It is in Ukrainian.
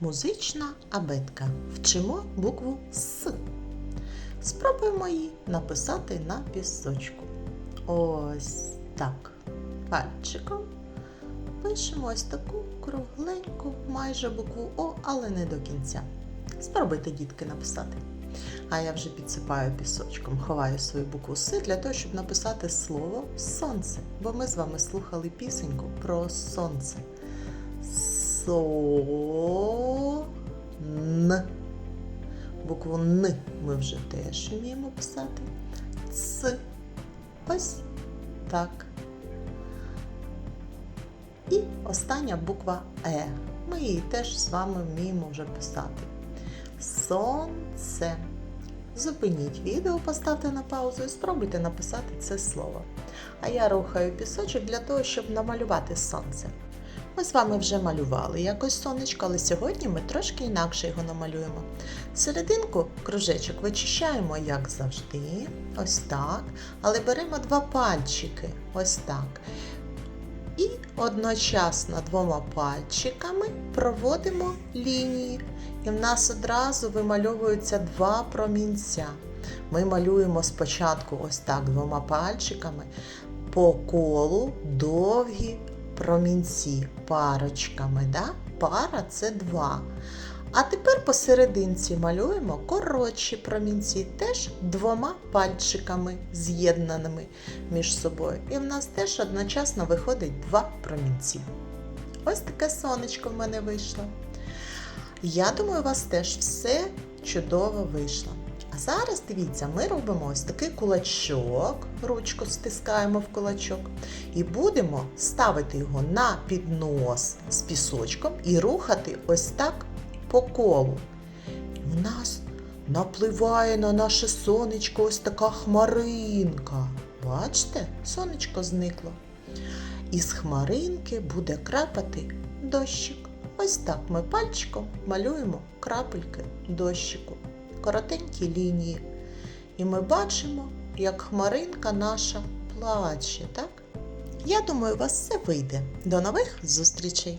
Музична абетка. Вчимо букву С. Спробуємо її написати на пісочку. Ось так. Пальчиком. Пишемо ось таку кругленьку, майже букву О, але не до кінця. Спробуйте, дітки, написати. А я вже підсипаю пісочком, ховаю свою букву С для того, щоб написати слово сонце. Бо ми з вами слухали пісеньку про сонце. Со Н. Букву Н ми вже теж вміємо писати. Ц. Ось так. І остання буква Е. Ми її теж з вами вміємо вже писати. Сонце. Зупиніть відео, поставте на паузу і спробуйте написати це слово. А я рухаю пісочок для того, щоб намалювати сонце. Ми з вами вже малювали якось сонечко, але сьогодні ми трошки інакше його намалюємо. Серединку кружечок вичищаємо, як завжди, ось так. Але беремо два пальчики, ось так. І одночасно двома пальчиками проводимо лінії. І в нас одразу вимальовуються два промінця. Ми малюємо спочатку ось так двома пальчиками по колу довгі промінці парочками. Да? Пара це два. А тепер посерединці малюємо коротші промінці, теж двома пальчиками з'єднаними між собою. І в нас теж одночасно виходить два промінці. Ось таке сонечко в мене вийшло. Я думаю, у вас теж все чудово вийшло. А зараз дивіться, ми робимо ось такий кулачок, ручку стискаємо в кулачок, і будемо ставити його на піднос з пісочком і рухати ось так по колу. В нас напливає на наше сонечко ось така хмаринка. Бачите, сонечко зникло. І з хмаринки буде крапати дощик. Ось так ми пальчиком малюємо крапельки дощику, коротенькі лінії. І ми бачимо, як хмаринка наша плаче, так? Я думаю, у вас все вийде. До нових зустрічей!